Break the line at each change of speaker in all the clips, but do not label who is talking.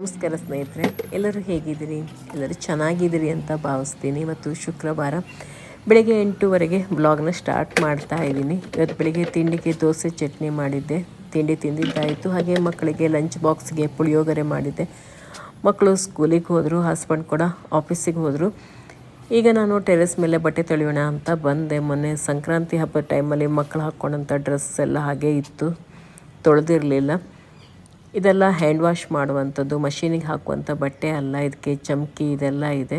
ನಮಸ್ಕಾರ ಸ್ನೇಹಿತರೆ, ಎಲ್ಲರೂ ಹೇಗಿದ್ದೀರಿ? ಎಲ್ಲರೂ ಚೆನ್ನಾಗಿದ್ದೀರಿ ಅಂತ ಭಾವಿಸ್ತೀನಿ. ಇವತ್ತು ಶುಕ್ರವಾರ ಬೆಳಗ್ಗೆ ಎಂಟೂವರೆಗೆ ಬ್ಲಾಗ್ನ ಸ್ಟಾರ್ಟ್ ಮಾಡ್ತಾ ಇದ್ದೀನಿ. ಇವತ್ತು ಬೆಳಗ್ಗೆ ತಿಂಡಿಗೆ ದೋಸೆ ಚಟ್ನಿ ಮಾಡಿದ್ದೆ. ತಿಂಡಿ ತಿಂದಿದ್ದಾಯಿತು. ಹಾಗೆ ಮಕ್ಕಳಿಗೆ ಲಂಚ್ ಬಾಕ್ಸ್ಗೆ ಪುಳಿಯೋಗರೆ ಮಾಡಿದ್ದೆ. ಮಕ್ಕಳು ಸ್ಕೂಲಿಗೆ ಹೋದರು, ಹಸ್ಬೆಂಡ್ ಕೂಡ ಆಫೀಸಿಗೆ ಹೋದರು. ಈಗ ನಾನು ಟೆರೆಸ್ ಮೇಲೆ ಬಟ್ಟೆ ತೊಳೆಯೋಣ ಅಂತ ಬಂದೆ. ಮೊನ್ನೆ ಸಂಕ್ರಾಂತಿ ಹಬ್ಬದ ಟೈಮಲ್ಲಿ ಮಕ್ಕಳು ಹಾಕ್ಕೊಂಡಂಥ ಡ್ರೆಸ್ ಎಲ್ಲ ಹಾಗೆ ಇತ್ತು. ತೊಳೆದಿರಲಿಲ್ಲ. ಇದೆಲ್ಲ ಹ್ಯಾಂಡ್ ವಾಶ್ ಮಾಡುವಂಥದ್ದು, ಮಷೀನಿಗೆ ಹಾಕುವಂಥ ಬಟ್ಟೆ ಅಲ್ಲ, ಇದಕ್ಕೆ ಚಮಕಿ ಇದೆಲ್ಲ ಇದೆ.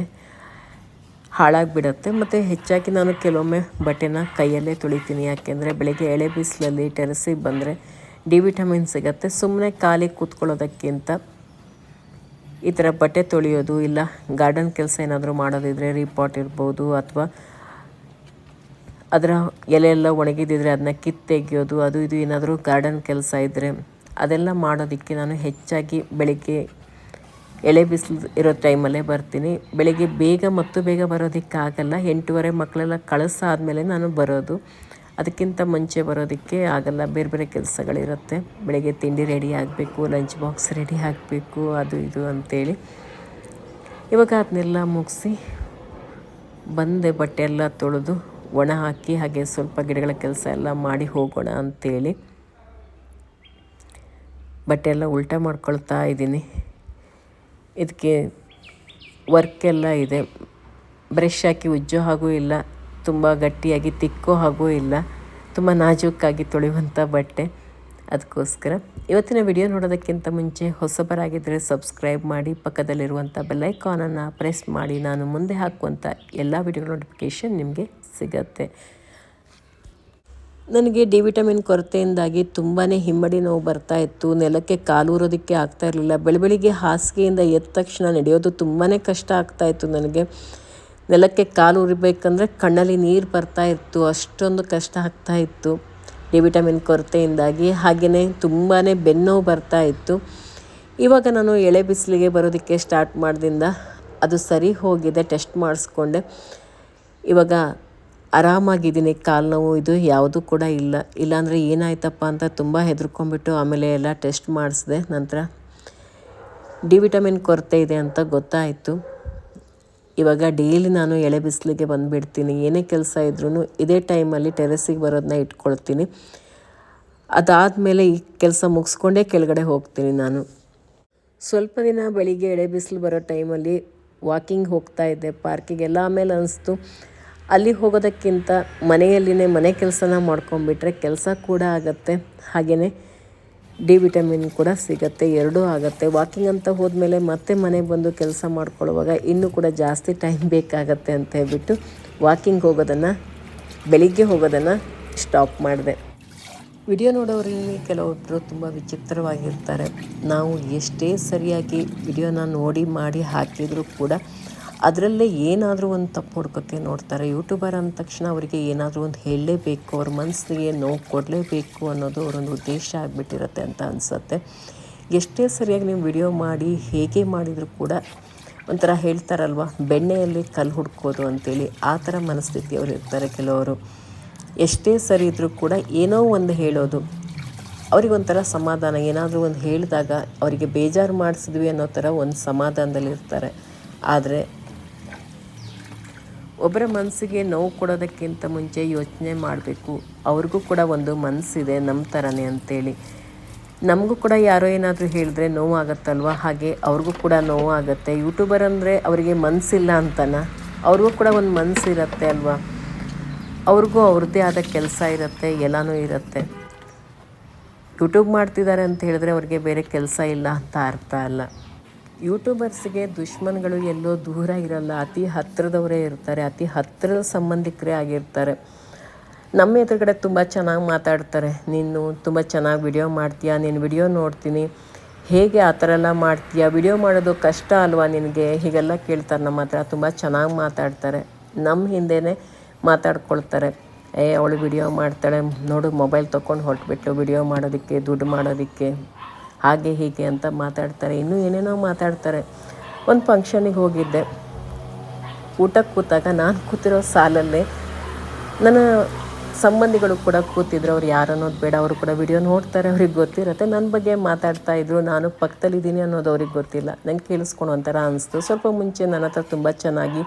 ಹಾಳಾಗಿಬಿಡತ್ತೆ. ಮತ್ತು ಹೆಚ್ಚಾಗಿ ನಾನು ಕೆಲವೊಮ್ಮೆ ಬಟ್ಟೆನ ಕೈಯಲ್ಲೇ ತೊಳಿತೀನಿ. ಯಾಕೆಂದರೆ ಬೆಳಗ್ಗೆ ಎಳೆ ಬಿಸಿಲಲ್ಲಿ ಟೆರೆಸಿಗೆ ಬಂದರೆ ಡಿ ವಿಟಮಿನ್ ಸಿಗತ್ತೆ. ಸುಮ್ಮನೆ ಖಾಲಿ ಕೂತ್ಕೊಳ್ಳೋದಕ್ಕಿಂತ ಈ ಥರ ಬಟ್ಟೆ ತೊಳೆಯೋದು ಇಲ್ಲ, ಗಾರ್ಡನ್ ಕೆಲಸ ಏನಾದರೂ ಮಾಡೋದಿದ್ರೆ ರೀಪಾಟ್ ಇರ್ಬೋದು, ಅಥವಾ ಅದರ ಎಲೆ ಎಲ್ಲ ಒಣಗಿದಿದ್ರೆ ಅದನ್ನ ಕಿತ್ತೆಗೆಯೋದು, ಅದು ಇದು ಏನಾದರೂ ಗಾರ್ಡನ್ ಕೆಲಸ ಇದ್ದರೆ ಅದೆಲ್ಲ ಮಾಡೋದಕ್ಕೆ ನಾನು ಹೆಚ್ಚಾಗಿ ಬೆಳಗ್ಗೆ ಎಳೆ ಬಿಸಿಲು ಇರೋ ಟೈಮಲ್ಲೇ ಬರ್ತೀನಿ. ಬೆಳಗ್ಗೆ ಬೇಗ ಮತ್ತು ಬೇಗ ಬರೋದಕ್ಕಾಗಲ್ಲ. ಎಂಟೂವರೆ ಮಕ್ಕಳೆಲ್ಲ ಕಳಿಸಾದ್ಮೇಲೆ ನಾನು ಬರೋದು. ಅದಕ್ಕಿಂತ ಮುಂಚೆ ಬರೋದಕ್ಕೆ ಆಗಲ್ಲ. ಬೇರೆ ಬೇರೆ ಕೆಲಸಗಳಿರುತ್ತೆ. ಬೆಳಗ್ಗೆ ತಿಂಡಿ ರೆಡಿ ಆಗಬೇಕು ಲಂಚ್ ಬಾಕ್ಸ್ ರೆಡಿ ಆಗಬೇಕು, ಅದು ಇದು ಅಂತೇಳಿ. ಇವಾಗ ಅದನ್ನೆಲ್ಲ ಮುಗಿಸಿ ಬಂದೆ, ಬಟ್ಟೆ ಎಲ್ಲ ತೊಳೆದು ಒಣ ಹಾಕಿ, ಹಾಗೆ ಸ್ವಲ್ಪ ಗಿಡಗಳ ಕೆಲಸ ಎಲ್ಲ ಮಾಡಿ ಹೋಗೋಣ ಅಂತೇಳಿ. ಬಟ್ಟೆ ಎಲ್ಲ ಉಲ್ಟಾ ಮಾಡ್ಕೊಳ್ತಾ ಇದ್ದೀನಿ. ಇದಕ್ಕೆ ವರ್ಕ್ ಎಲ್ಲ ಇದೆ. ಬ್ರಷ್ ಹಾಕಿ ಉಜ್ಜೋ ಹಾಗೂ ಇಲ್ಲ. ತುಂಬ ಗಟ್ಟಿಯಾಗಿ ತಿಕ್ಕೋ ಹಾಗೂ ಇಲ್ಲ. ತುಂಬ ನಾಜೂಕಾಗಿ ತೊಳೆಯುವಂಥ ಬಟ್ಟೆ. ಅದಕ್ಕೋಸ್ಕರ ಇವತ್ತಿನ ವಿಡಿಯೋ ನೋಡೋದಕ್ಕಿಂತ ಮುಂಚೆ ಹೊಸಬರಾಗಿದ್ದರೆ ಸಬ್ಸ್ಕ್ರೈಬ್ ಮಾಡಿ ಪಕ್ಕದಲ್ಲಿರುವಂಥ ಬೆಲ್ಲೈಕಾನನ್ನು ಪ್ರೆಸ್ ಮಾಡಿ. ನಾನು ಮುಂದೆ ಹಾಕುವಂಥ ಎಲ್ಲ ವಿಡಿಯೋ ನೋಟಿಫಿಕೇಷನ್ ನಿಮಗೆ ಸಿಗತ್ತೆ. ನನಗೆ ಡಿ ವಿಟಮಿನ್ ಕೊರತೆಯಿಂದಾಗಿ ತುಂಬಾ ಹಿಮ್ಮಡಿ ನೋವು ಬರ್ತಾ ಇತ್ತು. ನೆಲಕ್ಕೆ ಕಾಲೂರೋದಕ್ಕೆ ಆಗ್ತಾ ಇರಲಿಲ್ಲ. ಬೆಳಬೆಳಿಗ್ಗೆ ಹಾಸಿಗೆಯಿಂದ ಎದ್ದ ತಕ್ಷಣ ನಡೆಯೋದು ತುಂಬಾ ಕಷ್ಟ ಆಗ್ತಾ ಇತ್ತು ನನಗೆ. ನೆಲಕ್ಕೆ ಕಾಲು ಉರಿಬೇಕಂದ್ರೆ ಕಣ್ಣಲ್ಲಿ ನೀರು ಬರ್ತಾ ಇತ್ತು. ಅಷ್ಟೊಂದು ಕಷ್ಟ ಆಗ್ತಾ ಇತ್ತು ಡಿ ವಿಟಮಿನ್ ಕೊರತೆಯಿಂದಾಗಿ. ಹಾಗೆಯೇ ತುಂಬಾ ಬೆನ್ನೋವು ಬರ್ತಾ ಇತ್ತು. ಇವಾಗ ನಾನು ಎಳೆ ಬಿಸಿಲಿಗೆ ಬರೋದಕ್ಕೆ ಸ್ಟಾರ್ಟ್ ಮಾಡ್ದಿಂದ ಅದು ಸರಿ ಹೋಗಿದೆ, ಟೆಸ್ಟ್ ಮಾಡಿಸ್ಕೊಂಡೆ. ಇವಾಗ ಆರಾಮಾಗಿದ್ದೀನಿ, ಕಾಲು ನೋವು ಇದು ಯಾವುದೂ ಕೂಡ ಇಲ್ಲ. ಇಲ್ಲಾಂದರೆ ಏನಾಯ್ತಪ್ಪ ಅಂತ ತುಂಬ ಹೆದರ್ಕೊಂಡ್ಬಿಟ್ಟು ಆಮೇಲೆ ಎಲ್ಲ ಟೆಸ್ಟ್ ಮಾಡಿಸಿದೆ. ನಂತರ ಡಿ ವಿಟಮಿನ್ ಕೊರತೆ ಇದೆ ಅಂತ ಗೊತ್ತಾಯಿತು. ಇವಾಗ ಡೈಲಿ ನಾನು ಎಳೆ ಬಿಸಿಲಿಗೆ ಬಂದುಬಿಡ್ತೀನಿ. ಏನೇ ಕೆಲಸ ಇದ್ರೂ ಇದೇ ಟೈಮಲ್ಲಿ ಟೆರೆಸಿಗೆ ಬರೋದನ್ನ ಇಟ್ಕೊಳ್ತೀನಿ. ಅದಾದಮೇಲೆ ಈ ಕೆಲಸ ಮುಗಿಸ್ಕೊಂಡೇ ಕೆಳಗಡೆ ಹೋಗ್ತೀನಿ ನಾನು. ಸ್ವಲ್ಪ ದಿನ ಬೆಳಿಗ್ಗೆ ಎಳೆ ಬಿಸಿಲು ಬರೋ ಟೈಮಲ್ಲಿ ವಾಕಿಂಗ್ ಹೋಗ್ತಾ ಇದ್ದೆ. ಪಾರ್ಕಿಗೆಲ್ಲ ಆಮೇಲೆ ಅನಿಸ್ತು. ಅಲ್ಲಿ ಹೋಗೋದಕ್ಕಿಂತ ಮನೆಯಲ್ಲಿನೇ ಮನೆ ಕೆಲಸನ ಮಾಡ್ಕೊಂಬಿಟ್ರೆ ಕೆಲಸ ಕೂಡ ಆಗುತ್ತೆ. ಹಾಗೆಯೇ ಡಿ ವಿಟಮಿನ್ ಕೂಡ ಸಿಗುತ್ತೆ, ಎರಡೂ ಆಗುತ್ತೆ. ವಾಕಿಂಗ್ ಅಂತ ಹೋದ್ಮೇಲೆ ಮತ್ತೆ ಮನೆಗೆ ಬಂದು ಕೆಲಸ ಮಾಡ್ಕೊಳ್ಳುವಾಗ ಇನ್ನೂ ಕೂಡ ಜಾಸ್ತಿ ಟೈಮ್ ಬೇಕಾಗತ್ತೆ ಅಂತ ಹೇಳ್ಬಿಟ್ಟು ವಾಕಿಂಗ್ ಹೋಗೋದನ್ನು, ಬೆಳಿಗ್ಗೆ ಹೋಗೋದನ್ನು ಸ್ಟಾಪ್ ಮಾಡಿದೆ. ವಿಡಿಯೋ ನೋಡೋರಲ್ಲಿ ಕೆಲವೊಬ್ಬರು ತುಂಬ ವಿಚಿತ್ರವಾಗಿರ್ತಾರೆ. ನಾವು ಎಷ್ಟೇ ಸರಿಯಾಗಿ ವಿಡಿಯೋನ ನೋಡಿ ಮಾಡಿ ಹಾಕಿದರೂ ಕೂಡ ಅದರಲ್ಲೇ ಏನಾದರೂ ಒಂದು ತಪ್ಪು ಹುಡ್ಕೋಕ್ಕೆ ನೋಡ್ತಾರೆ. ಯೂಟ್ಯೂಬರ್ ಅಂದ ತಕ್ಷಣ ಅವರಿಗೆ ಏನಾದರೂ ಒಂದು ಹೇಳಲೇಬೇಕು, ಅವ್ರ ಮನಸ್ಸಿಗೆ ನೋವು ಕೊಡಲೇಬೇಕು ಅನ್ನೋದು ಅವರೊಂದು ಉದ್ದೇಶ ಆಗಿಬಿಟ್ಟಿರುತ್ತೆ ಅಂತ ಅನಿಸುತ್ತೆ. ಎಷ್ಟೇ ಸರಿಯಾಗಿ ನೀವು ವಿಡಿಯೋ ಮಾಡಿ, ಹೇಗೆ ಮಾಡಿದರೂ ಕೂಡ ಒಂಥರ ಹೇಳ್ತಾರಲ್ವ, ಬೆಣ್ಣೆಯಲ್ಲಿ ಕಲ್ಲು ಹುಡ್ಕೋದು ಅಂತೇಳಿ, ಆ ಥರ ಮನಸ್ಥಿತಿಯವರು ಇರ್ತಾರೆ ಕೆಲವರು. ಎಷ್ಟೇ ಸರಿ ಇದ್ದರೂ ಕೂಡ ಏನೋ ಒಂದು ಹೇಳೋದು ಅವರಿಗೊಂಥರ ಸಮಾಧಾನ. ಏನಾದರೂ ಒಂದು ಹೇಳಿದಾಗ ಅವರಿಗೆ ಬೇಜಾರು ಮಾಡಿಸಿದ್ವಿ ಅನ್ನೋ ಥರ ಒಂದು ಸಮಾಧಾನದಲ್ಲಿರ್ತಾರೆ. ಆದರೆ ಒಬ್ಬರ ಮನಸ್ಸಿಗೆ ನೋವು ಕೊಡೋದಕ್ಕಿಂತ ಮುಂಚೆ ಯೋಚನೆ ಮಾಡಬೇಕು. ಅವ್ರಿಗೂ ಕೂಡ ಒಂದು ಮನಸ್ಸಿದೆ ನಮ್ಮ ಥರನೇ ಅಂತೇಳಿ. ನಮಗೂ ಕೂಡ ಯಾರೋ ಏನಾದರೂ ಹೇಳಿದ್ರೆ ನೋವು ಹಾಗೆ ಅವ್ರಿಗೂ ಕೂಡ ನೋವು ಆಗುತ್ತೆ ಯೂಟ್ಯೂಬರ್ ಅಂದರೆ ಅವರಿಗೆ ಮನಸ್ಸಿಲ್ಲ ಅಂತನ? ಅವ್ರಿಗೂ ಕೂಡ ಒಂದು ಮನಸ್ಸಿರುತ್ತೆ ಅಲ್ವಾ? ಅವ್ರಿಗೂ ಅವ್ರದ್ದೇ ಆದ ಕೆಲಸ ಇರುತ್ತೆ, ಎಲ್ಲನೂ ಇರುತ್ತೆ. ಯೂಟ್ಯೂಬ್ ಮಾಡ್ತಿದ್ದಾರೆ ಅಂತ ಹೇಳಿದ್ರೆ ಅವ್ರಿಗೆ ಬೇರೆ ಕೆಲಸ ಇಲ್ಲ ಅಂತ ಅರ್ಥ ಅಲ್ಲ. ಯೂಟ್ಯೂಬರ್ಸ್ಗೆ ದುಶ್ಮನ್ಗಳು ಎಲ್ಲೋ ದೂರ ಇರಲ್ಲ, ಅತಿ ಹತ್ತಿರದವರೇ ಇರ್ತಾರೆ, ಅತಿ ಹತ್ತಿರದ ಸಂಬಂಧಿಕರೇ ಆಗಿರ್ತಾರೆ. ನಮ್ಮ ಎದುರುಗಡೆ ತುಂಬ ಚೆನ್ನಾಗಿ ಮಾತಾಡ್ತಾರೆ. ನೀನು ತುಂಬ ಚೆನ್ನಾಗಿ ವಿಡಿಯೋ ಮಾಡ್ತೀಯಾ? ನೀನು ವಿಡಿಯೋ ನೋಡ್ತೀನಿ. ಹೇಗೆ ಆ ಥರ ಎಲ್ಲ ಮಾಡ್ತೀಯಾ? ವಿಡಿಯೋ ಮಾಡೋದು ಕಷ್ಟ ಅಲ್ವಾ ನಿನಗೆ? ಹೀಗೆಲ್ಲ ಕೇಳ್ತಾರೆ ನಮ್ಮ ಹತ್ರ. ತುಂಬ ಚೆನ್ನಾಗಿ ಮಾತಾಡ್ತಾರೆ. ನಮ್ಮ ಹಿಂದೆಯೇ ಮಾತಾಡ್ಕೊಳ್ತಾರೆ. ಏ, ಅವಳು ವಿಡಿಯೋ ಮಾಡ್ತಾಳೆ. ನೋಡು, ಮೊಬೈಲ್ ತೊಗೊಂಡು ಹೊರಟ್ಬಿಟ್ಟು ವಿಡಿಯೋ ಮಾಡೋದಕ್ಕೆ, ದುಡ್ಡು ಮಾಡೋದಕ್ಕೆ. ಹಾಗೆ ಹೀಗೆ ಅಂತ ಮಾತಾಡ್ತಾರೆ. ಇನ್ನೂ ಏನೇನೋ ಮಾತಾಡ್ತಾರೆ. ಒಂದು ಫಂಕ್ಷನಿಗೆ ಹೋಗಿದ್ದೆ. ಊಟಕ್ಕೆ ಕೂತಾಗ ನಾನು ಕೂತಿರೋ ಸಾಲಲ್ಲೇ ನನ್ನ ಸಂಬಂಧಿಗಳು ಕೂಡ ಕೂತಿದ್ರು. ಅವ್ರು ಯಾರು ಅನ್ನೋದು ಬೇಡ. ಅವರು ಕೂಡ ವಿಡಿಯೋ ನೋಡ್ತಾರೆ. ಅವ್ರಿಗೆ ಗೊತ್ತಿರುತ್ತೆ. ನನ್ನ ಬಗ್ಗೆ ಮಾತಾಡ್ತಾ ಇದ್ರು. ನಾನು ಪಕ್ಕದಲ್ಲಿದ್ದೀನಿ ಅನ್ನೋದು ಅವ್ರಿಗೆ ಗೊತ್ತಿಲ್ಲ. ನಂಗೆ ಕೇಳಿಸ್ಕೊಂಡು ಒಂಥರ ಅನಿಸ್ತು. ಸ್ವಲ್ಪ ಮುಂಚೆ ನನ್ನ ಹತ್ರ ತುಂಬ ಚೆನ್ನಾಗಿ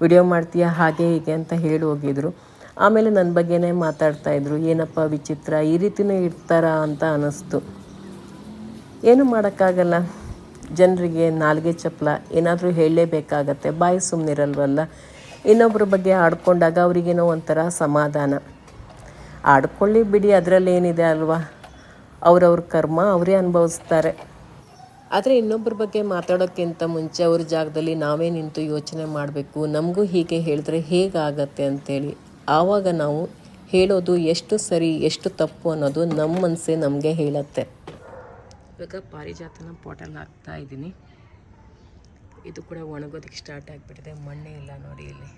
ವಿಡಿಯೋ ಮಾಡ್ತೀಯ? ಹಾಗೆ ಹೀಗೆ ಅಂತ ಹೇಳಿ ಹೋಗಿದ್ರು. ಆಮೇಲೆ ನನ್ನ ಬಗ್ಗೆನೇ ಮಾತಾಡ್ತಾ ಇದ್ರು. ಏನಪ್ಪ ವಿಚಿತ್ರ? ಈ ರೀತಿನೇ ಇರ್ತಾರಾ ಅಂತ ಅನ್ನಿಸ್ತು ಏನು ಮಾಡೋಕ್ಕಾಗಲ್ಲ. ಜನರಿಗೆ ನಾಲ್ಗೆ ಚಪ್ಪಲ ಏನಾದರೂ ಹೇಳಲೇಬೇಕಾಗತ್ತೆ. ಬಾಯಿ ಸುಮ್ಮನಿರಲ್ವಲ್ಲ ಇನ್ನೊಬ್ಬರ ಬಗ್ಗೆ ಆಡ್ಕೊಂಡಾಗ ಅವರಿಗೇನೋ ಒಂಥರ ಸಮಾಧಾನ. ಆಡ್ಕೊಳ್ಳಿ ಬಿಡಿ ಅದರಲ್ಲಿ ಏನಿದೆ ಅಲ್ವಾ? ಅವರವ್ರ ಕರ್ಮ ಅವರೇ ಅನುಭವಿಸ್ತಾರೆ. ಆದರೆ ಇನ್ನೊಬ್ಬರ ಬಗ್ಗೆ ಮಾತಾಡೋಕ್ಕಿಂತ ಮುಂಚೆ ಅವ್ರ ಜಾಗದಲ್ಲಿ ನಾವೇ ನಿಂತು ಯೋಚನೆ ಮಾಡಬೇಕು. ನಮಗೂ ಹೀಗೆ ಹೇಳಿದ್ರೆ ಹೇಗಾಗತ್ತೆ ಅಂತೇಳಿ. ಆವಾಗ ನಾವು ಹೇಳೋದು ಎಷ್ಟು ಸರಿ, ಎಷ್ಟು ತಪ್ಪು ಅನ್ನೋದು ನಮ್ಮ ಮನಸ್ಸೇ ನಮಗೆ ಹೇಳತ್ತೆ. ಇವಾಗ ಪಾರಿಜಾತನ ಪಾಟಲ್ಲಿ ಹಾಕ್ತಾ ಇದ್ದೀನಿ. ಇದು ಕೂಡ ಒಣಗೋದಕ್ಕೆ ಸ್ಟಾರ್ಟ್ ಆಗಿಬಿಟ್ಟಿದೆ. ಮಣ್ಣೇ ಇಲ್ಲ ನೋಡಿ ಇಲ್ಲಿ.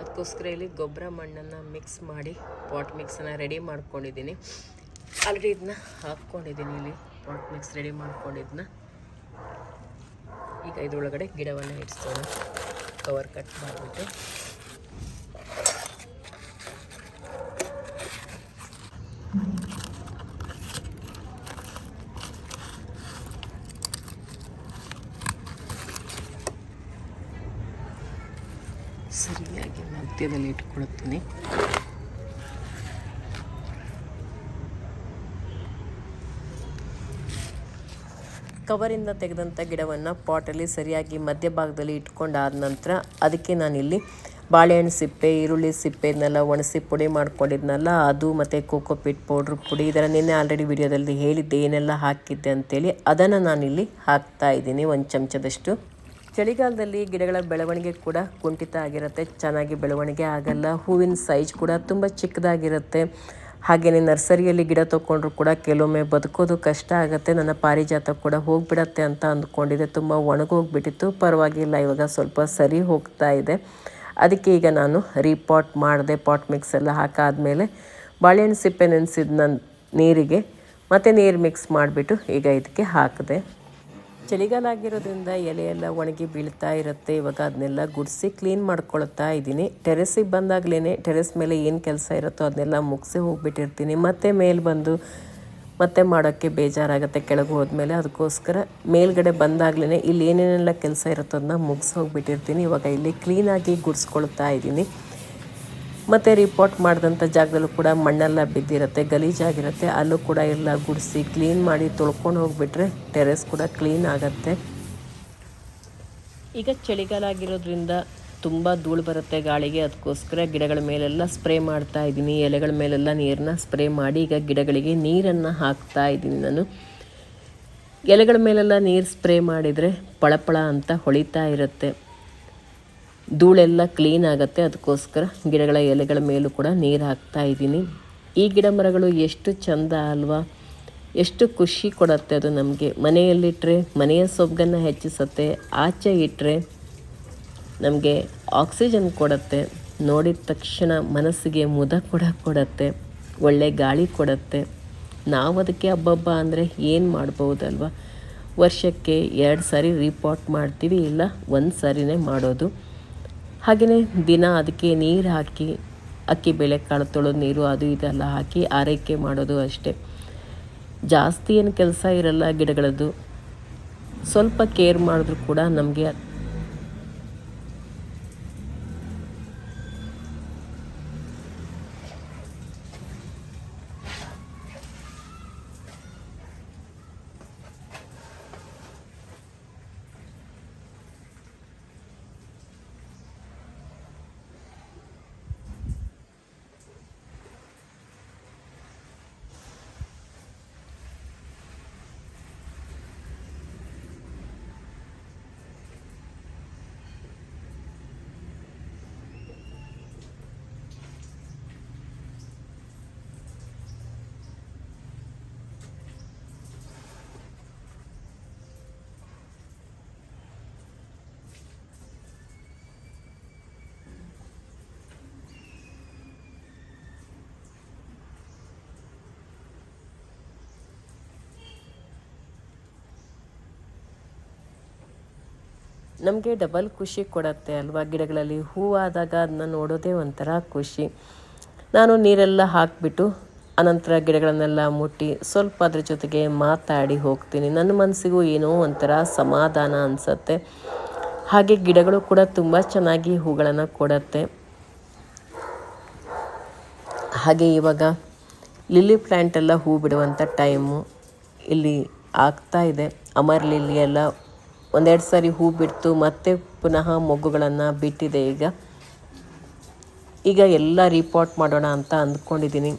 ಅದಕ್ಕೋಸ್ಕರ ಇಲ್ಲಿ ಗೊಬ್ಬರ ಮಣ್ಣನ್ನು ಮಿಕ್ಸ್ ಮಾಡಿ ಪಾಟ್ ಮಿಕ್ಸನ್ನು ರೆಡಿ ಮಾಡ್ಕೊಂಡಿದ್ದೀನಿ. ಆಲ್ರೆಡಿ ಇದನ್ನ ಹಾಕ್ಕೊಂಡಿದ್ದೀನಿ ಇಲ್ಲಿ. ಪಾಟ್ ಮಿಕ್ಸ್ ರೆಡಿ ಮಾಡ್ಕೊಂಡಿದ್ದನ್ನ ಈಗ ಇದರೊಳಗಡೆ ಗಿಡವನ್ನು ಇಡಿಸೋಣ. ಕವರ್ ಕಟ್ ಮಾಡಿಬಿಟ್ಟು ಸರಿಯಾಗಿ ಮಧ್ಯದಲ್ಲಿ ಇಟ್ಕೊಳ್ತೀನಿ ಕವರಿಂದ ತೆಗೆದಂಥ ಗಿಡವನ್ನು ಪಾಟಲ್ಲಿ ಸರಿಯಾಗಿ ಮಧ್ಯಭಾಗದಲ್ಲಿ ಇಟ್ಕೊಂಡಾದ ನಂತರ ಅದಕ್ಕೆ ನಾನಿಲ್ಲಿ ಬಾಳೆಹಣ್ಣು ಸಿಪ್ಪೆ, ಈರುಳ್ಳಿ ಸಿಪ್ಪೆ, ಇದನ್ನೆಲ್ಲ ಒಣಸಿ ಪುಡಿ ಮಾಡ್ಕೊಂಡಿದ್ನಲ್ಲ, ಅದು ಮತ್ತು ಕೋಕೋಪಿಟ್ ಪೌಡ್ರ್ ಪುಡಿ ಇದರ ನಿನ್ನೆ ಆಲ್ರೆಡಿ ವಿಡಿಯೋದಲ್ಲಿ ಹೇಳಿದ್ದೆ, ಏನೆಲ್ಲ ಹಾಕಿದ್ದೆ ಅಂತೇಳಿ ಅದನ್ನು ನಾನಿಲ್ಲಿ ಹಾಕ್ತಾ ಇದ್ದೀನಿ, ಒಂದು ಚಮಚದಷ್ಟು. ಚಳಿಗಾಲದಲ್ಲಿ ಗಿಡಗಳ ಬೆಳವಣಿಗೆ ಕೂಡ ಕುಂಠಿತ ಆಗಿರುತ್ತೆ, ಚೆನ್ನಾಗಿ ಬೆಳವಣಿಗೆ ಆಗಲ್ಲ, ಹೂವಿನ ಸೈಜ್ ಕೂಡ ತುಂಬ ಚಿಕ್ಕದಾಗಿರುತ್ತೆ. ಹಾಗೆಯೇ ನರ್ಸರಿಯಲ್ಲಿ ಗಿಡ ತೊಗೊಂಡ್ರು ಕೂಡ ಕೆಲವೊಮ್ಮೆ ಬದುಕೋದು ಕಷ್ಟ ಆಗುತ್ತೆ, ನನ್ನ ಪಾರಿಜಾತ ಕೂಡ ಹೋಗಿಬಿಡತ್ತೆ ಅಂತ ಅಂದ್ಕೊಂಡಿದ್ದೆ, ತುಂಬ ಒಣಗೋಗಿಬಿಟ್ಟಿತ್ತು, ಪರವಾಗಿಲ್ಲ, ಇವಾಗ ಸ್ವಲ್ಪ ಸರಿ ಹೋಗ್ತಾ ಇದೆ. ಅದಕ್ಕೆ ಈಗ ನಾನು ರೀಪಾಟ್ ಮಾಡಿದೆ ಪಾಟ್ ಮಿಕ್ಸ್ ಎಲ್ಲ ಹಾಕಾದ್ಮೇಲೆ ಬಾಳೆಹಣ್ಣು ಸಿಪ್ಪೆ ನೆನೆಸಿದ ನೀರಿಗೆ, ಮತ್ತು ನೀರು ಮಿಕ್ಸ್ ಮಾಡಿಬಿಟ್ಟು ಈಗ ಇದಕ್ಕೆ ಹಾಕಿದೆ. ಚಳಿಗಾಲ ಆಗಿರೋದ್ರಿಂದ ಎಲೆಯೆಲ್ಲ ಒಣಗಿ ಬೀಳ್ತಾ ಇರುತ್ತೆ. ಇವಾಗ ಅದನ್ನೆಲ್ಲ ಗುಡಿಸಿ ಕ್ಲೀನ್ ಮಾಡ್ಕೊಳ್ತಾ ಇದ್ದೀನಿ. ಟೆರೆಸಿಗೆ ಬಂದಾಗಲೇ ಟೆರೆಸ್ ಮೇಲೆ ಏನು ಕೆಲಸ ಇರುತ್ತೋ ಅದನ್ನೆಲ್ಲ ಮುಗಿಸಿ ಹೋಗ್ಬಿಟ್ಟಿರ್ತೀನಿ. ಮತ್ತೆ ಮೇಲೆ ಬಂದು ಮತ್ತೆ ಮಾಡೋಕ್ಕೆ ಬೇಜಾರಾಗುತ್ತೆ ಕೆಳಗೆ ಹೋದ್ಮೇಲೆ. ಅದಕ್ಕೋಸ್ಕರ ಮೇಲ್ಗಡೆ ಬಂದಾಗಲೇ ಇಲ್ಲಿ ಏನೇನೆಲ್ಲ ಕೆಲಸ ಇರುತ್ತೋ ಅದನ್ನ ಮುಗಿಸಿ ಹೋಗ್ಬಿಟ್ಟಿರ್ತೀನಿ. ಇವಾಗ ಇಲ್ಲಿ ಕ್ಲೀನಾಗಿ ಗುಡಿಸ್ಕೊಳ್ತಾ ಇದ್ದೀನಿ. ಮತ್ತು ರಿಪೋರ್ಟ್ ಮಾಡಿದಂಥ ಜಾಗದಲ್ಲೂ ಕೂಡ ಮಣ್ಣೆಲ್ಲ ಬಿದ್ದಿರುತ್ತೆ ಗಲೀಜಾಗಿರುತ್ತೆ ಅಲ್ಲೂ ಕೂಡ ಎಲ್ಲ ಗುಡಿಸಿ ಕ್ಲೀನ್ ಮಾಡಿ ತೊಳ್ಕೊಂಡು ಹೋಗಿಬಿಟ್ರೆ ಟೆರೆಸ್ ಕೂಡ ಕ್ಲೀನ್ ಆಗುತ್ತೆ. ಈಗ ಚಳಿಗಾಲ ಆಗಿರೋದ್ರಿಂದ ತುಂಬ ಧೂಳು ಬರುತ್ತೆ ಗಾಳಿಗೆ. ಅದಕ್ಕೋಸ್ಕರ ಗಿಡಗಳ ಮೇಲೆಲ್ಲ ಸ್ಪ್ರೇ ಮಾಡ್ತಾ ಇದ್ದೀನಿ. ಎಲೆಗಳ ಮೇಲೆಲ್ಲ ನೀರನ್ನ ಸ್ಪ್ರೇ ಮಾಡಿ ಈಗ ಗಿಡಗಳಿಗೆ ನೀರನ್ನು ಹಾಕ್ತಾ ಇದ್ದೀನಿ ನಾನು. ಎಲೆಗಳ ಮೇಲೆಲ್ಲ ನೀರು ಸ್ಪ್ರೇ ಮಾಡಿದರೆ ಪಳಪಳ ಅಂತ ಹೊಳಿತಾ ಇರುತ್ತೆ. ಧೂಳೆಲ್ಲ ಕ್ಲೀನ್ ಆಗುತ್ತೆ. ಅದಕ್ಕೋಸ್ಕರ ಗಿಡಗಳ ಎಲೆಗಳ ಮೇಲೂ ಕೂಡ ನೀರು ಹಾಕ್ತಾ ಇದ್ದೀನಿ. ಈ ಗಿಡ ಮರಗಳು ಎಷ್ಟು ಚಂದ ಅಲ್ವಾ? ಎಷ್ಟು ಖುಷಿ ಕೊಡುತ್ತೆ ಅದು ನಮಗೆ. ಮನೆಯಲ್ಲಿಟ್ಟರೆ ಮನೆಯ ಸೊಬಗನ್ನು ಹೆಚ್ಚಿಸುತ್ತೆ. ಆಚೆ ಇಟ್ಟರೆ ನಮಗೆ ಆಕ್ಸಿಜನ್ ಕೊಡುತ್ತೆ. ನೋಡಿದ ತಕ್ಷಣ ಮನಸ್ಸಿಗೆ ಮುದ ಕೂಡ ಕೊಡುತ್ತೆ. ಒಳ್ಳೆ ಗಾಳಿ ಕೊಡುತ್ತೆ. ನಾವು ಅದಕ್ಕೆ ಹಬ್ಬಬ್ಬ ಅಂದರೆ ಏನು ಮಾಡ್ಬೋದಲ್ವ ವರ್ಷಕ್ಕೆ ಎರಡು ಸಾರಿ ರೀಪಾಟ್ ಮಾಡ್ತೀವಿ ಇಲ್ಲ ಒಂದು ಸಾರಿನೇ ಮಾಡೋದು. ಹಾಗೆಯೇ ದಿನ ಅದಕ್ಕೆ ನೀರು ಹಾಕಿ, ಅಕ್ಕಿ ಬೇಳೆಕಾಳು ತೊಳೆದು ನೀರು ಅದು ಇದೆಲ್ಲ ಹಾಕಿ ಆರೈಕೆ ಮಾಡೋದು ಅಷ್ಟೇ. ಜಾಸ್ತಿ ಏನು ಕೆಲಸ ಇರಲ್ಲ ಗಿಡಗಳದ್ದು. ಸ್ವಲ್ಪ ಕೇರ್ ಮಾಡಿದ್ರು ಕೂಡ ನಮಗೆ ನಮಗೆ ಡಬಲ್ ಖುಷಿ ಕೊಡತ್ತೆ ಅಲ್ವಾ? ಗಿಡಗಳಲ್ಲಿ ಹೂವಾದಾಗ ಅದನ್ನ ನೋಡೋದೇ ಒಂಥರ ಖುಷಿ. ನಾನು ನೀರೆಲ್ಲ ಹಾಕಿಬಿಟ್ಟು ಅನಂತರ ಗಿಡಗಳನ್ನೆಲ್ಲ ಮುಟ್ಟಿ ಸ್ವಲ್ಪ ಅದ್ರ ಜೊತೆಗೆ ಮಾತಾಡಿ ಹೋಗ್ತೀನಿ. ನನ್ನ ಮನಸ್ಸಿಗೂ ಏನೋ ಒಂಥರ ಸಮಾಧಾನ ಅನಿಸತ್ತೆ. ಹಾಗೆ ಗಿಡಗಳು ಕೂಡ ತುಂಬ ಚೆನ್ನಾಗಿ ಹೂಗಳನ್ನು ಕೊಡುತ್ತೆ. ಹಾಗೆ ಇವಾಗ ಲಿಲ್ಲಿ ಪ್ಲ್ಯಾಂಟೆಲ್ಲ ಹೂ ಬಿಡುವಂಥ ಟೈಮು ಇಲ್ಲಿ ಆಗ್ತಾ ಇದೆ. ಅಮರ್ ಲಿಲ್ಲಿ ಎಲ್ಲ ಒಂದೆರಡು ಸಾರಿ ಹೂ ಬಿಡ್ತು, ಮತ್ತೆ ಪುನಃ ಮೊಗ್ಗುಗಳನ್ನು ಬಿಟ್ಟಿದೆ ಈಗ. ಈಗ ಎಲ್ಲ ರೀಪಾಟ್ ಮಾಡೋಣ ಅಂತ ಅಂದ್ಕೊಂಡಿದ್ದೀನಿ.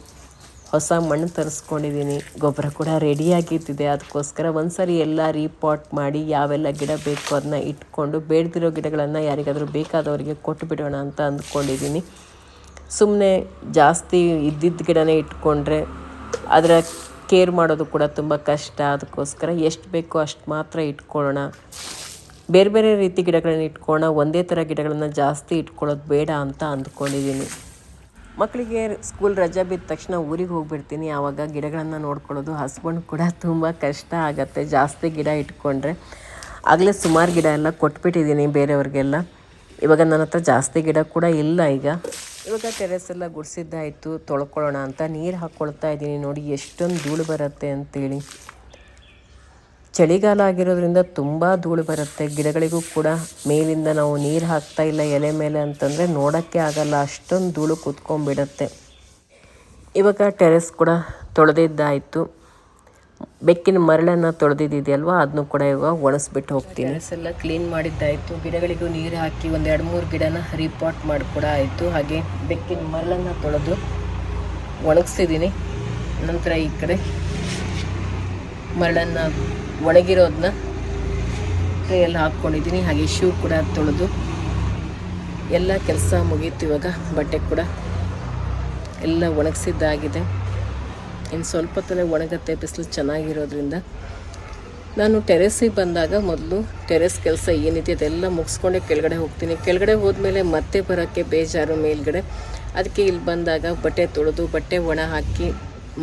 ಹೊಸ ಮಣ್ಣು ತರಿಸ್ಕೊಂಡಿದ್ದೀನಿ. ಗೊಬ್ಬರ ಕೂಡ ರೆಡಿಯಾಗಿದ್ದಿದೆ ಅದಕ್ಕೋಸ್ಕರ ಒಂದು ಸರಿ ಎಲ್ಲ ರೀಪಾಟ್ ಮಾಡಿ ಯಾವೆಲ್ಲ ಗಿಡ ಬೇಕು ಅದನ್ನ ಇಟ್ಕೊಂಡು ಬೇಡದಿರೋ ಗಿಡಗಳನ್ನು ಯಾರಿಗಾದರೂ ಬೇಕಾದವರಿಗೆ ಕೊಟ್ಟು ಬಿಡೋಣ ಅಂತ ಅಂದ್ಕೊಂಡಿದ್ದೀನಿ. ಸುಮ್ಮನೆ ಜಾಸ್ತಿ ಇದ್ದಿದ್ದ ಗಿಡನೇ ಇಟ್ಕೊಂಡ್ರೆ ಅದರ ಕೇರ್ ಮಾಡೋದು ಕೂಡ ತುಂಬ ಕಷ್ಟ. ಅದಕ್ಕೋಸ್ಕರ ಎಷ್ಟು ಬೇಕೋ ಅಷ್ಟು ಮಾತ್ರ ಇಟ್ಕೊಳ್ಳೋಣ. ಬೇರೆ ಬೇರೆ ರೀತಿ ಗಿಡಗಳನ್ನ ಇಟ್ಕೊಳ್ಳೋಣ. ಒಂದೇ ಥರ ಗಿಡಗಳನ್ನು ಜಾಸ್ತಿ ಇಟ್ಕೊಳ್ಳೋದು ಬೇಡ ಅಂತ ಅಂದ್ಕೊಂಡಿದ್ದೀನಿ. ಮಕ್ಕಳಿಗೆ ಸ್ಕೂಲ್ ರಜೆ ಬಿದ್ದ ತಕ್ಷಣ ಊರಿಗೆ ಹೋಗಿಬಿಡ್ತೀನಿ. ಆವಾಗ ಗಿಡಗಳನ್ನು ನೋಡ್ಕೊಳ್ಳೋದು ಹಸ್ಬೆಂಡ್ ಕೂಡ ತುಂಬ ಕಷ್ಟ ಆಗುತ್ತೆ. ಜಾಸ್ತಿ ಗಿಡ ಇಟ್ಕೊಂಡ್ರೆ. ಆಗಲೇ ಸುಮಾರು ಗಿಡ ಎಲ್ಲ ಕೊಟ್ಬಿಟ್ಟಿದ್ದೀನಿ ಬೇರೆಯವ್ರಿಗೆಲ್ಲ. ಇವಾಗ ನನ್ನ ಹತ್ರ ಜಾಸ್ತಿ ಗಿಡ ಕೂಡ ಇಲ್ಲ ಈಗ. ಇವಾಗ ಟೆರೆಸ್ ಎಲ್ಲ ಗುಡಿಸಿದ್ದಾಯಿತು, ತೊಳ್ಕೊಳ್ಳೋಣ ಅಂತ ನೀರು ಹಾಕ್ಕೊಳ್ತಾ ಇದ್ದೀನಿ ನೋಡಿ ಎಷ್ಟೊಂದು ಧೂಳು ಬರುತ್ತೆ ಅಂತೇಳಿ. ಚಳಿಗಾಲ ಆಗಿರೋದ್ರಿಂದ ತುಂಬ ಧೂಳು ಬರುತ್ತೆ. ಗಿಡಗಳಿಗೂ ಕೂಡ ಮೇಲಿಂದ ನಾವು ನೀರು ಹಾಕ್ತಾ ಇಲ್ಲ, ಎಲೆ ಮೇಲೆ ಅಂತಂದರೆ ನೋಡೋಕ್ಕೆ ಆಗಲ್ಲ, ಅಷ್ಟೊಂದು ಧೂಳು ಕೂತ್ಕೊಂಡ್ಬಿಡತ್ತೆ. ಇವಾಗ ಟೆರೆಸ್ ಕೂಡ ತೊಳೆದಿದ್ದಾಯಿತು. ಬೆಕ್ಕಿನ ಮರಳನ್ನು ತೊಳೆದಿದೆಯಲ್ವ ಅದನ್ನು ಕೂಡ ಇವಾಗ ಒಣಸ್ಬಿಟ್ಟು ಹೋಗ್ತೀನಿ. ಎಲ್ಲ ಕ್ಲೀನ್ ಮಾಡಿದ್ದಾಯಿತು. ಗಿಡಗಳಿಗೂ ನೀರು ಹಾಕಿ ಒಂದು ಎರಡು ಮೂರು ಗಿಡನ ರೀಪಾಟ್ ಮಾಡಿ ಕೂಡ ಆಯಿತು. ಹಾಗೆ ಬೆಕ್ಕಿನ ಮರಳನ್ನು ತೊಳೆದು ಒಣಗಿಸಿದ್ದೀನಿ ನಂತರ ಈ ಕಡೆ ಮರಳನ್ನು ಒಣಗಿರೋದನ್ನ ಟ್ರೇಯಲ್ಲಿ ಹಾಕ್ಕೊಂಡಿದ್ದೀನಿ. ಹಾಗೆ ಶೂ ಕೂಡ ತೊಳೆದು ಎಲ್ಲ ಕೆಲಸ ಮುಗೀತು ಇವಾಗ. ಬಟ್ಟೆ ಕೂಡ ಎಲ್ಲ ಒಣಗಿಸಿದ್ದಾಗಿದೆ. ಇನ್ನು ಸ್ವಲ್ಪ ಹೊತ್ತಲ್ಲೇ ಒಣಗತ್ತೆ, ಬಿಸಿಲು ಚೆನ್ನಾಗಿರೋದ್ರಿಂದ. ನಾನು ಟೆರೆಸ್ಸಿಗೆ ಬಂದಾಗ ಮೊದಲು ಟೆರೆಸ್ ಕೆಲಸ ಏನಿದೆ ಅದೆಲ್ಲ ಮುಗಿಸ್ಕೊಂಡೆ ಕೆಳಗಡೆ ಹೋಗ್ತೀನಿ. ಕೆಳಗಡೆ ಹೋದ್ಮೇಲೆ ಮತ್ತೆ ಬರೋಕ್ಕೆ ಬೇಜಾರು ಮೇಲ್ಗಡೆ. ಅದಕ್ಕೆ ಇಲ್ಲಿ ಬಂದಾಗ ಬಟ್ಟೆ ತೊಳೆದು, ಬಟ್ಟೆ ಒಣ ಹಾಕಿ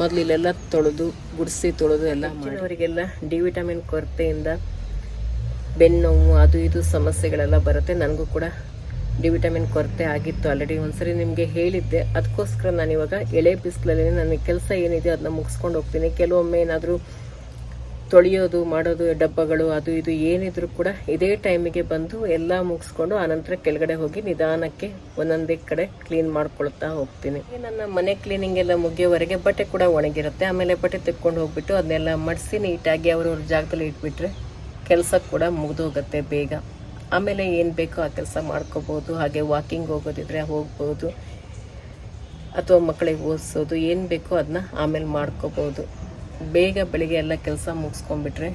ಮೊದಲು ಇಲ್ಲೆಲ್ಲ ತೊಳೆದು, ಗುಡಿಸಿ ತೊಳೆದು ಎಲ್ಲ ಅವರಿಗೆಲ್ಲ ಡಿ ವಿಟಮಿನ್ ಕೊರತೆಯಿಂದ ಬೆನ್ನೋವು ಅದು ಇದು ಸಮಸ್ಯೆಗಳೆಲ್ಲ ಬರುತ್ತೆ. ನನಗೂ ಕೂಡ ಡಿ ವಿಟಮಿನ್ ಕೊರತೆ ಆಗಿತ್ತು ಆಲ್ರೆಡಿ ಒಂದ್ಸರಿ ನಿಮಗೆ ಹೇಳಿದ್ದೆ. ಅದಕ್ಕೋಸ್ಕರ ನಾನು ಇವಾಗ ಎಳೆ ಬಿಸಿಲಲ್ಲಿ ನನ್ನ ಕೆಲಸ ಏನಿದೆ ಅದನ್ನ ಮುಗಿಸ್ಕೊಂಡು ಹೋಗ್ತೀನಿ. ಕೆಲವೊಮ್ಮೆ ಏನಾದರೂ ತೊಳೆಯೋದು, ಮಾಡೋದು, ಡಬ್ಬಗಳು, ಅದು ಇದು ಏನಿದ್ರು ಕೂಡ ಇದೇ ಟೈಮಿಗೆ ಬಂದು ಎಲ್ಲ ಮುಗಿಸ್ಕೊಂಡು ಆನಂತರ ಕೆಳಗಡೆ ಹೋಗಿ ನಿಧಾನಕ್ಕೆ ಒಂದೊಂದೇ ಕಡೆ ಕ್ಲೀನ್ ಮಾಡ್ಕೊಳ್ತಾ ಹೋಗ್ತೀನಿ. ನನ್ನ ಮನೆ ಕ್ಲೀನಿಂಗ್ ಎಲ್ಲ ಮುಗಿಯೋವರೆಗೆ ಬಟ್ಟೆ ಕೂಡ ಒಣಗಿರುತ್ತೆ. ಆಮೇಲೆ ಬಟ್ಟೆ ತೆಕ್ಕೊಂಡು ಹೋಗ್ಬಿಟ್ಟು ಅದನ್ನೆಲ್ಲ ಮಡಿಸಿ ನೀಟಾಗಿ ಅವ್ರವ್ರ ಜಾಗದಲ್ಲಿ ಇಟ್ಬಿಟ್ರೆ ಕೆಲಸ ಕೂಡ ಮುಗಿದೋಗುತ್ತೆ ಬೇಗ. ಆಮೇಲೆ ಏನು ಬೇಕೋ ಆ ಕೆಲಸ ಮಾಡ್ಕೋಬೋದು, ಹಾಗೆ ವಾಕಿಂಗ್ ಹೋಗೋದಿದ್ರೆ ಹೋಗ್ಬೋದು, ಅಥವಾ ಮಕ್ಕಳಿಗೆ ಓದಿಸೋದು, ಏನು ಬೇಕೋ ಅದನ್ನ ಆಮೇಲೆ ಮಾಡ್ಕೋಬೋದು. ಬೇಗ ಬೆಳಿಗ್ಗೆ ಎಲ್ಲ ಕೆಲಸ ಮುಗಿಸ್ಕೊಂಡ್ಬಿಟ್ರೆ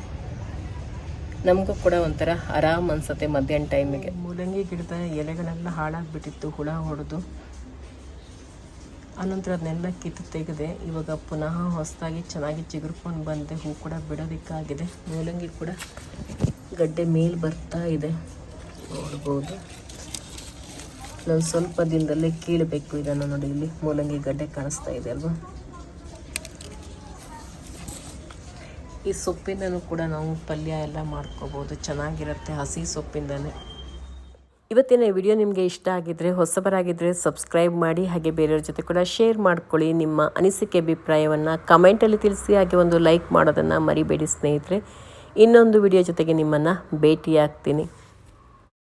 ನಮಗೂ ಕೂಡ ಒಂಥರ ಆರಾಮ್ ಅನ್ಸುತ್ತೆ ಮಧ್ಯಾಹ್ನ ಟೈಮಿಗೆ. ಮೂಲಂಗಿ ಗಿಡದ ಎಲೆಗಳೆಲ್ಲ ಹಾಳಾಗ್ಬಿಟ್ಟಿತ್ತು, ಹುಳ ಹೊಡೆದು. ಆನಂತರ ಅದನ್ನೆಲ್ಲ ಕಿತ್ತು ತೆಗೆದೆ, ಇವಾಗ ಪುನಃ ಹೊಸದಾಗಿ ಚೆನ್ನಾಗಿ ಚಿಗುರ್ಕೊಂಡು ಬಂದೆ, ಹೂ ಕೂಡ ಬಿಡೋದಕ್ಕಾಗಿದೆ. ಮೂಲಂಗಿ ಕೂಡ ಗಡ್ಡೆ ಮೇಲ್ ಬರ್ತಾ ಇದೆ. ನೋಡ್ಬೋದು. ನಾನು ಸ್ವಲ್ಪ ದಿನದಲ್ಲೇ ಕೀಳಬೇಕು ಇದನ್ನು ನೋಡಿ. ಇಲ್ಲಿ ಮೂಲಂಗಿ ಗಡ್ಡೆ ಕಾಣಿಸ್ತಾ ಇದೆ ಅಲ್ವಾ? ಈ ಸೊಪ್ಪಿಂದನೂ ಕೂಡ ನಾವು ಪಲ್ಯ ಎಲ್ಲ ಮಾಡ್ಕೋಬೋದು. ಚೆನ್ನಾಗಿರುತ್ತೆ ಹಸಿ ಸೊಪ್ಪಿಂದನೇ. ಇವತ್ತಿನ ವಿಡಿಯೋ ನಿಮಗೆ ಇಷ್ಟ ಆಗಿದ್ದರೆ ಹೊಸಬರಾಗಿದ್ದರೆ ಸಬ್ಸ್ಕ್ರೈಬ್ ಮಾಡಿ, ಹಾಗೆ ಬೇರೆಯವ್ರ ಜೊತೆ ಕೂಡ ಶೇರ್ ಮಾಡ್ಕೊಳ್ಳಿ. ನಿಮ್ಮ ಅನಿಸಿಕೆ, ಅಭಿಪ್ರಾಯವನ್ನು ಕಮೆಂಟಲ್ಲಿ ತಿಳಿಸಿ, ಹಾಗೆ ಒಂದು ಲೈಕ್ ಮಾಡೋದನ್ನು ಮರಿಬೇಡಿ ಸ್ನೇಹಿತರೆ. ಇನ್ನೊಂದು ವಿಡಿಯೋ ಜೊತೆಗೆ ನಿಮ್ಮನ್ನು ಭೇಟಿಯಾಗ್ತೀನಿ.